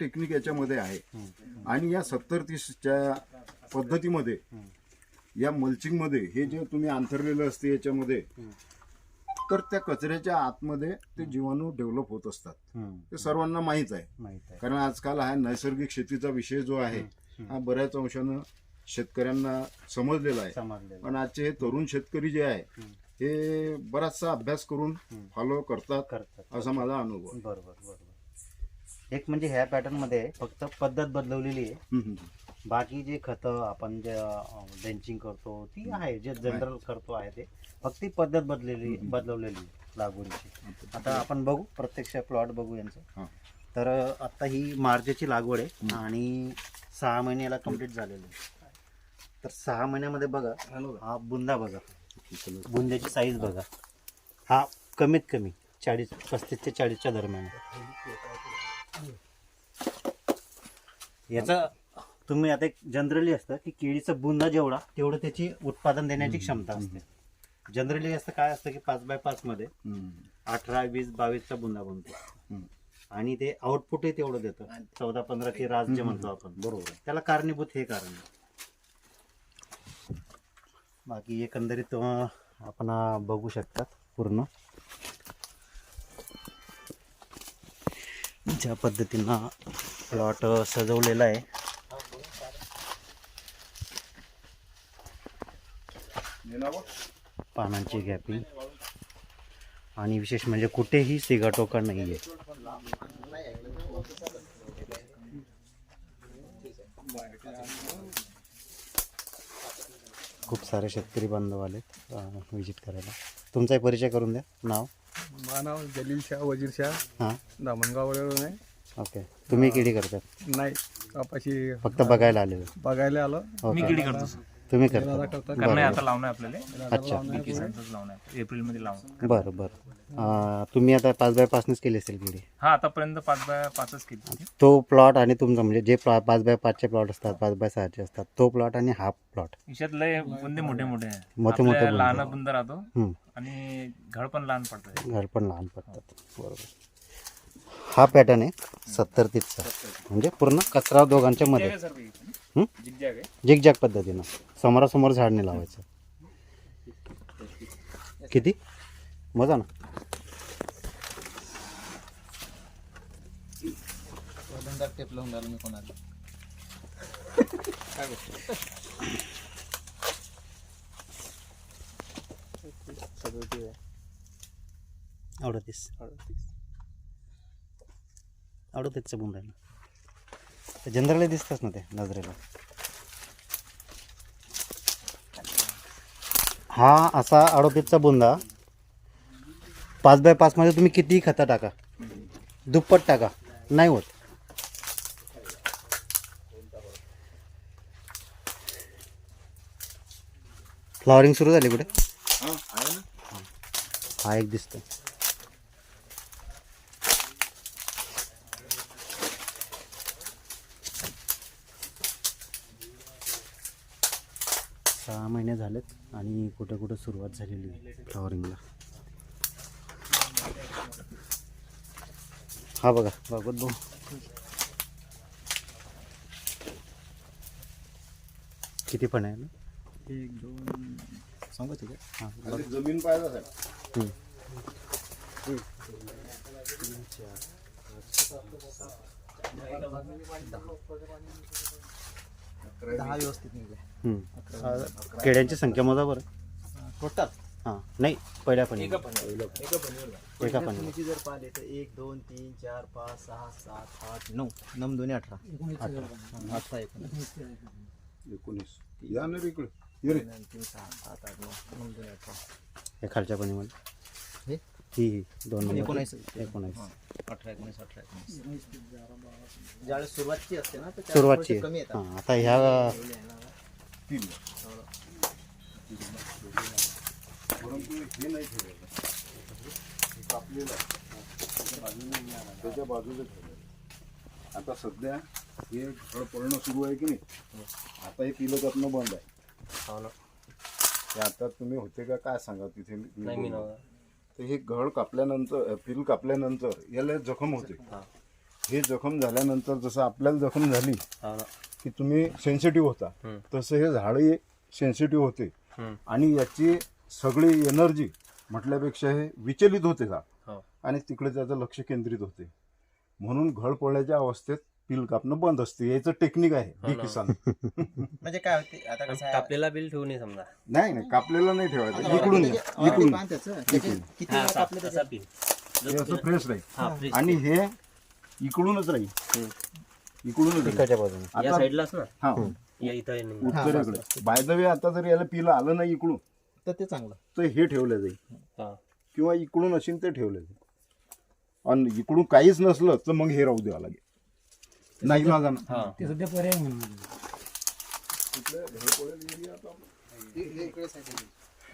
Technique याच्यामध्ये आहे. आणि या सत्तर तीसच्या पद्धतीमध्ये या मल्चिंगमध्ये हे जे तुम्ही अंतरलेलं असते याच्यामध्ये तर त्या कचऱ्याच्या आतमध्ये ते जीवाणू डेव्हलप होत असतात. ते सर्वांना माहीत आहे. कारण आजकाल हा नैसर्गिक शेतीचा विषय जो आहे हा बऱ्याच अंशानं शेतकऱ्यांना समजलेला आहे. पण आजचे हे तरुण शेतकरी जे आहे हे बराचसा अभ्यास करून फॉलो करतात असा माझा अनुभव बरोबर. एक म्हणजे ह्या पॅटर्नमध्ये फक्त पद्धत बदलवलेली आहे. बाकी जे खतं आपण जे डेंचिंग करतो ती आहे. जे जनरल करतो आहे ते. फक्त ती पद्धत बदललेली बदलवलेली आहे लागवडीची आता आपण बघू प्रत्यक्ष प्लॉट बघू यांचं. हा. तर आता ही मार्चची लागवड आहे आणि सहा महिन्याला कंप्लीट झालेली आहे. तर सहा महिन्यामध्ये बघा हा बुंदा बघा. बुंद्याची साईज बघा. हा कमीत कमी चाळीस पस्तीस ते चाळीसच्या दरम्यान याचा तुम्ही आता एक जनरली असतं की केळीचा बुंदा जेवढा तेवढं त्याची उत्पादन देण्याची क्षमता असते. जनरली असतं काय असतं की पाच बाय पाच मध्ये. अठरा वीस बावीसचा बुंदा बनतो. आणि ते आउटपुटही तेवढं देतं. चौदा पंधरा ते राज जे म्हणतो आपण. बरोबर. त्याला कारणीभूत हे कारण आहे. बाकी एकंदरीत आपण बघू शकतात पूर्ण. ज्या पद्धतीनं प्लॉट सजवलेला आहे. पानांची गॅपिंग. आणि विशेष म्हणजे कुठेही सिगाटोका नाही आहे खूप सारे शेतकरी बांधव आलेत व्हिजिट करायला. तुमचाही परिचय करून द्या. नाव? माझं नाव जलील शाह वजीर शाह. हां. दामणगाववरून आहे ओके. तुम्ही किडी करतात नाही कापाशी फक्त बघायला आलेलो. बघायला आलो. ओके किडी करतो तुम्ही दादा करता. करतात कारण आता लावणं आहे आपल्याला. अच्छा. किसानचंच लावणं आहे एप्रिलमध्ये लावणं बरं बरं. अं, तुम्ही आता पाच बाय पाचनेच केली असेल किडी? हा आतापर्यंत पाच बाय पाचच केली होती. तो प्लॉट आणि तुमचा म्हणजे जे प्लॉट पाच बाय पाचचे प्लॉट असतात पाच बाय सहाचे असतात तो प्लॉट आणि हा प्लॉट. याच्यात लय बुंदे मोठे मोठे आहे मोठे मोठे आपल्या बुंदे. लहान बुंद राहतो हम्म. आणि घड पण लहान पडतं. घर पण लहान पडतात. बरोबर. हा पॅटर्न आहे सत्तर तीसचा. म्हणजे पूर्ण कचरा दोघांच्या मध्ये? जिगजॅग पद्धतीनं. समोरासमोर झाडने लावायचं. किती? मजा ना. अडतीस अडतीसचं बुंद आहे ना जनरली दिसतच ना ते नजरेला. हा असा अडतीसचा बुंदा. पाच बाय पाचमध्ये तुम्ही कितीही खता टाका. दुप्पट टाका. नाही होत. फ्लॉवरिंग सुरू झाली कुठे? हा? हा. एक दिसतो सहा महिने झालेत आणि कुठं कुठं सुरुवात झालेली आहे फ्लॉवरिंगला. हा बघा बघत भाऊ किती पण आहे ना? एक दोन सांगू ठीक आहे हां जमीन पाहिजे साहेब. दहा व्यवस्थित निघले. हम्म. केड्यांची संख्या मोजा बरं. टोटल हां नाही पहिल्या पण एका एका पण जर पाहिले तर एक दोन तीन चार पाच सहा सात आठ नऊ. नऊ दोन्ही अठरा. अठरा. एकोणीस. एकोणीस या ना रे इकडे. ये रे. दोन, तीन सहा सात आठ नऊ. नऊ दोन्ही अठरा. हे खालच्या पणीमध्ये हे? ही ही दोन नंबर. एकोणावीस. एकोणावीस अठरा एकोणीस अठरा एकोणीस. ज्यावेळेस सुरुवातची असते ना तर त्यावेळेस सुरुवातची. थोडेसे कमी येतात. हां आता ह्या तीन. परंतु हे नाही हे कापलेलं आहे. त्याच्या बाजूला ठेवलं आता सध्या हे फळ पडणं सुरू आहे की नाही? आता हे पिलं बंद आहे. ते आता तुम्ही होते का? काय सांगा तिथे? तर हे घड कापल्यानंतर पिल कापल्यानंतर याला जखम होते. हे. जखम झाल्यानंतर जसं आपल्याला जखम झाली की तुम्ही सेन्सिटिव्ह होता तसं हे झाडही सेन्सिटिव्ह होते. आणि याची सगळी एनर्जी म्हटल्यापेक्षा हे विचलित होते झाड आणि तिकडे त्याचं लक्ष केंद्रित होते. म्हणून घड पडल्याच्या अवस्थेत पिल कापणं बंद असते. याचं टेक्निक आहे बी किसान म्हणजे काय होते? आता कसं आहे, कापलेला बिल ठेवू नये समजा. नाही नाही कापलेला नाही ठेवायचं. आता इकडून त्याचे इकडून. पान त्याचं, त्याचे किती वेळा कापले त्याचे? तसा बिल हे असं फ्रेश राहील. हा फ्रीज आणि हे इकडूनच राहील. इकडूनच राहील. पिकाच्या बाजूने. या आता साईडलाच ना? हा. या इथं नाही. उत्तरेकडे. बाय द वे आता जर याला पिलं आलं नाही इकडून तर ते चांगलं. तर हे ठेवलं जाईल. हा. किंवा इकडून असेल ते ठेवलं जाईल. आणि इकडून काहीच नसलं तर मग हे राहू द्यावं लागेल. नाही ना जाणं हा.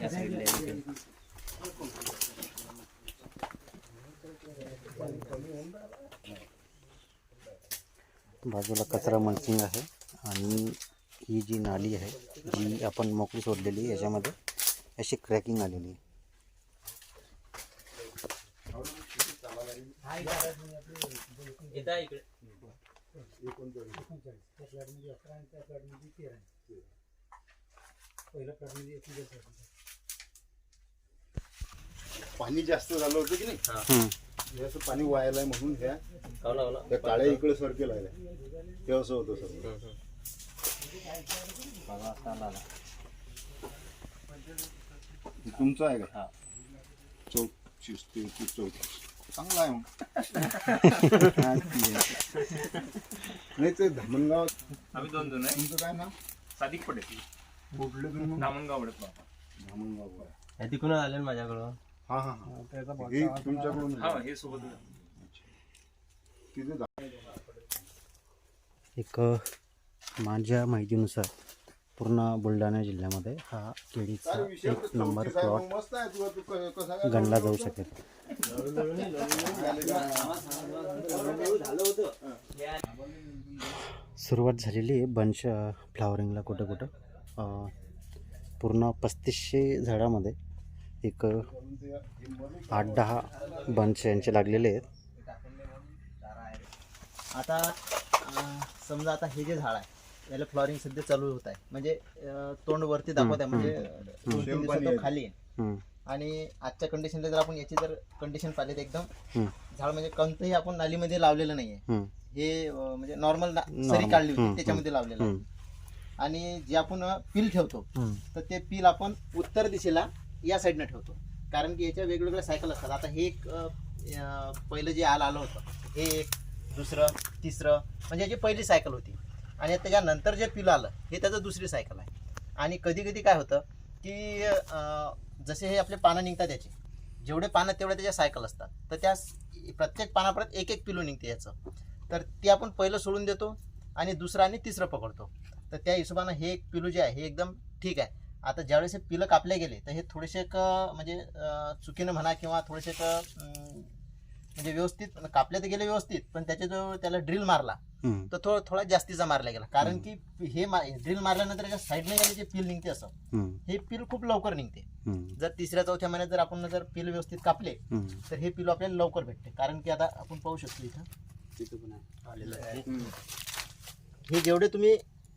या साईडला आहे इथे. बाजूला कचरा मल्चिंग आहे आणि ही जी नाली आहे जी आपण मोकळी सोडलेली आहे, याच्यामध्ये अशी क्रॅकिंग आलेली आहे. इथं आहे इकडे. पाणी जास्त झालं होतं की नाही? हम्म. हे असं पाणी वायालाय म्हणून ह्या हो ना हो ना. त्या काळ्या इकडे सरकेल आहे ते असं होतं सर हम्म, हम्म. तुमचं आहे का? चौतीस तेहतीस चौतीस चांगला आहे मग. नाही ते धामणगाव आम्ही दोन जण आहे. तुमचं काय नाव? सादिक पटेल कुठले तुम्ही? धामणगाव पडेल बाबा. धामणगाव. हे तिकडून आले ना माझ्याकडं हा हा हा. हे तुमच्याकडून हा हे सोबत तिथे एक माझ्या माहितीनुसार पूर्ण बुलढाणा जिल्ह्यामध्ये हा केळीचा एक नंबर प्लॉट गणला जाऊ शकेल. सुरुवात झालेली आहे बंच फ्लावरिंगला कुठं कुठं. पूर्ण पस्तीसशे झाडामध्ये एक आठ दहा बंच यांचे लागलेले आहेत. आता समजा आता हे जे झाड आहे याला फ्लॉरिंग सध्या चालू होत आहे. म्हणजे अं, तोंड वरती दाखवत आहे. म्हणजे दोन तीन दिवसात तो खाली आहे. हम्म, आणि आजच्या कंडिशनला जर आपण याची जर कंडिशन पाहिली तर एकदम हम्म, झाड म्हणजे कोणतंही आपण नालीमध्ये लावलेलं नाहीये. हम्म, हे अं, म्हणजे नॉर्मल सरी. काढली होती त्याच्यामध्ये लावलेलं आहे. हम्म, आणि जे आपण पील ठेवतो हम्म, तर ते पील आपण उत्तर दिशेला या साईडनं ठेवतो. कारण की याच्या वेगवेगळ्या सायकल असतात. आता हे एक अं, अं, पहिलं जे आलं आलं होतं हे एक दुसरं तिसरं म्हणजे याची पहिली सायकल होती. आणि त्याच्यानंतर जे पिलं आलं हे त्याचं दुसरी सायकल आहे. आणि कधी कधी काय होतं की जसे हे आपले पानं निघतात याचे जेवढे पानं तेवढे त्याच्या सायकल असतात. तर त्या प्रत्येक पानापर्यंत एक एक पिलू निघते याचं. तर ते आपण पहिलं सोडून देतो आणि दुसरं आणि तिसरं पकडतो. तर त्या हिशोबानं हे एक पिलू जे आहे हे एकदम ठीक आहे. आता ज्यावेळेस हे पिलं कापले गेले तर हे थोडेसे एक म्हणजे चुकीनं म्हणा किंवा थोडेसे एक, म्हणजे व्यवस्थित कापले तर गेले व्यवस्थित पण त्याच्या जो त्याला ड्रिल मारला हम्म, तर थोडा थोडा जास्तीचा मारला गेला. कारण की हे ड्रिल मारल्यानंतर त्याच्या साईडने गेले जे पिल निघते असं. हम्म, हे पिल खूप लवकर निघते. हम्म, जर तिसऱ्या चौथ्या महिन्यात जर आपण जर पिल व्यवस्थित कापले हम्म. तर हे पिलो आपल्याला लवकर भेटते. कारण की आता आपण पाहू शकतो इथं. हे जेवढे तुम्ही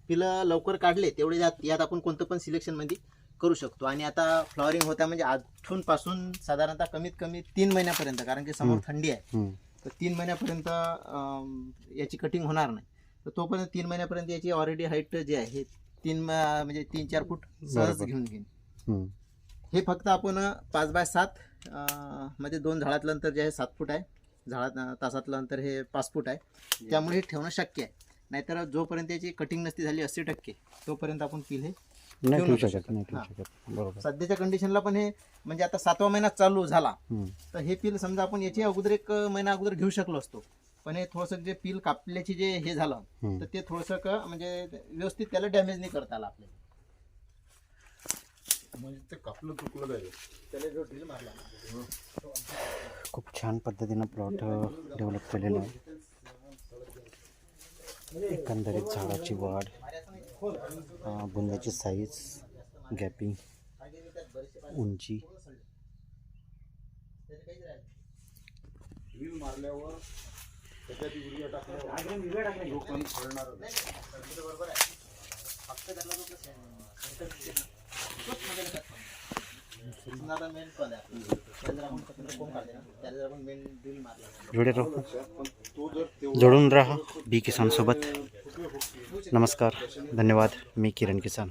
पिलं लवकर काढले तेवढे यात यात आपण कोणतं पण सिलेक्शनमध्ये करू शकतो. आणि आता फ्लॉवरिंग होत्या म्हणजे आठून पासून साधारणतः कमीत कमी तीन महिन्यापर्यंत कारण की समोर थंडी आहे. तर तीन महिन्यापर्यंत अं, याची कटिंग होणार नाही. तर तोपर्यंत तीन महिन्यापर्यंत याची ऑलरेडी हाईट जे आहे हे तीन म- म्हणजे तीन चार फूट सहज बरोबर. घेऊन घेईन. हम्म. हे फक्त आपण पाच बाय सात अं, मध्ये दोन झाडातलं अंतर जे आहे सात फूट आहे. झाडात तासातलं अंतर हे पाच फूट आहे. त्यामुळे हे ठेवणं शक्य आहे. नाहीतर जोपर्यंत याची कटिंग नसती झाली अस्सी टक्के तोपर्यंत आपण पील हे नाही ठेवू ठेवू नको शकत नाही ठेवू. शकत. बरोबर. सध्याच्या कंडिशनला पण हे म्हणजे आता सातवा महिना चालू झाला. हम्म, तर हे पील समजा आपण याची अगोदर एक महिना अगोदर घेऊ शकलो असतो. पण हे थोडंसं जे पील कापल्याचे जे हे झालं हम्म. तर ते थोडंसं क म्हणजे व्यवस्थित त्याला डॅमेज नाही करता आलं आपल्याला. म्हणजे ते कापलं चुकलं जाईल त्याला जो ड्रिल मारला. खूप छान पद्धतीनं प्लॉट डेव्हलप केलेला आहे. एकंदरीत झाडाची वाढ बुंद्याची साईज गॅपिंग उंची. जोडून रहा बी किसान सोबत. नमस्कार धन्यवाद मी किरण किसान.